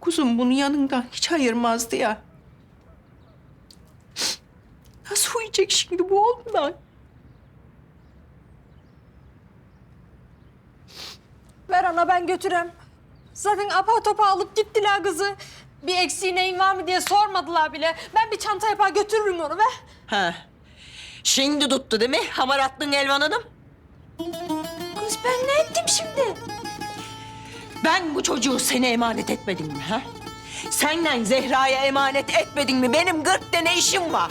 Kuzum bunu yanından hiç ayırmazdı ya. Nasıl uyuyacak şimdi bu oğlundan? Ver ana ben götürem. Zaten apar topa alıp gittiler kızı. Bir eksiği neyin var mı diye sormadılar bile. Ben bir çanta yapar götürürüm onu be. Ha. Şimdi tuttu değil mi? Hamaratlığın Elvan Hanım. Kız ben ne ettim şimdi? Ben bu çocuğu sana emanet etmedim mi ha? Senden Zehra'ya emanet etmedin mi? Benim gırk tane işim var.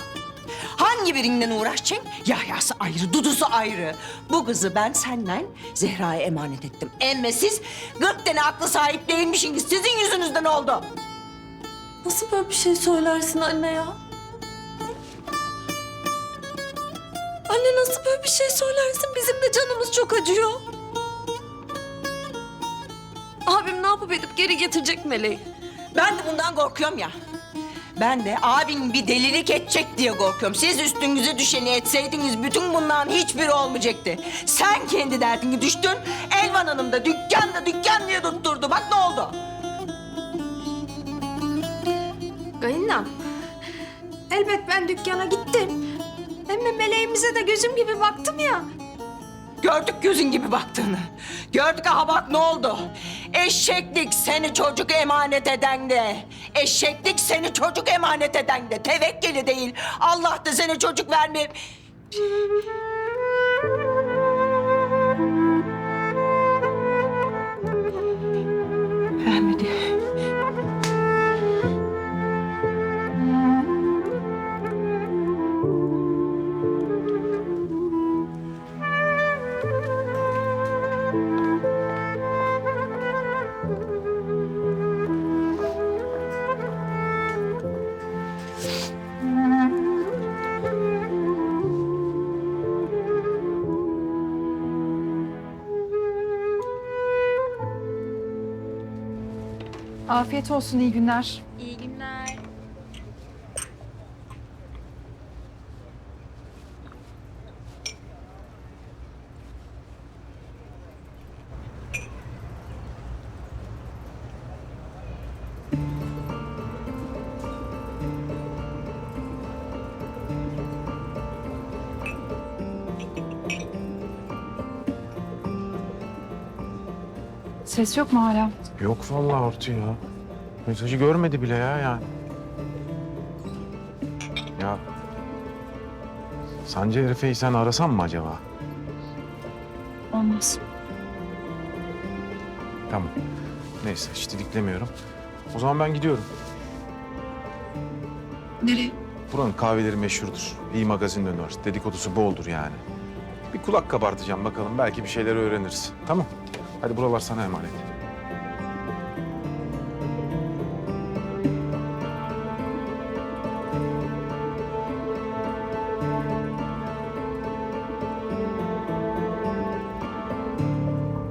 Hangi birinden uğraşacaksın? Yahya'sı ayrı, Dudu'su ayrı. Bu kızı ben senden Zehra'ya emanet ettim. Emme siz gırk tane aklı sahip değilmişsiniz. Sizin yüzünüzden oldu. Nasıl böyle bir şey söylersin anne ya? Anne nasıl böyle bir şey söylersin? Bizim de canımız çok acıyor. Abim ne yapıp edip geri getirecek Meleği? Ben de bundan korkuyorum ya. Ben de abin bir delilik edecek diye korkuyorum. Siz üstünüze düşeni etseydiniz bütün bunların hiçbiri olmayacaktı. Sen kendi derdini düştün. Elvan Hanım da dükkan da dükkan diye tutturdu. Bak ne oldu? Kayınlam. Elbet ben dükkana gittim. Hem meleğimize de gözüm gibi baktım ya. Gördük gözün gibi baktığını. Gördük aha bak ne oldu. Eşeklik seni çocuk emanet eden de. Eşeklik seni çocuk emanet eden de. Tevekkeli değil. Allah da seni çocuk vermeyip... Afiyet olsun, iyi günler. İyi günler. Ses yok mu hala? Yok vallahi Ortu ya. Mesajı görmedi bile ya yani. Ya Sancı Erife'yi sen arasan mı acaba? Olmaz. Tamam. Neyse hiç didiklemiyorum. O zaman ben gidiyorum. Nereye? Buranın kahveleri meşhurdur. İyi magazin dönüyor. Dedikodusu boldur yani. Bir kulak kabartacağım bakalım. Belki bir şeyler öğreniriz. Tamam. Hadi buralar sana emanet.